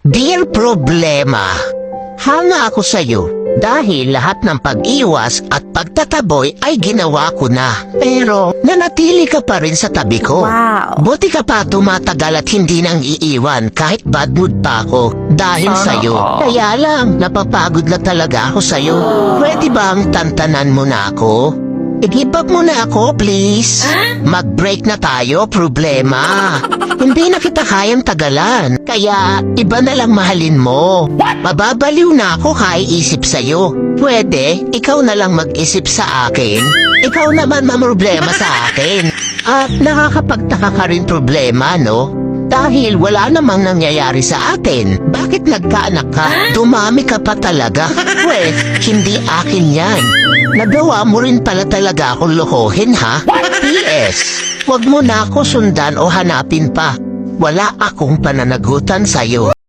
Dear Problema, hanga ako sa'yo dahil lahat ng pag-iwas at pagtataboy ay ginawa ko na. Pero nanatili ka pa rin sa tabi ko. Wow. Buti ka pa tumatagal at hindi nang iiwan kahit bad mood pa ako dahil sa'yo. Kaya lang, napapagod na talaga ako sa'yo. Pwede bang tantanan mo na ako? I-give up mo na ako, please. Mag-break na tayo, problema. Hindi na kita kayang tagalan. Kaya, iba na lang mahalin mo. Mababaliw na ako kaiisip sa'yo. Pwede, ikaw na lang mag-isip sa akin. Ikaw naman mamroblema sa akin. At nakakapagtaka ka rin problema, no? Dahil wala namang nangyayari sa atin. Bakit nagkaanak ka? Dumami ka pa talaga. Pwes, hindi akin yan. Nagawa mo rin pala talaga akong lokohin, ha? P.S. Huwag mo na ako sundan o hanapin pa. Wala akong pananagutan sa'yo.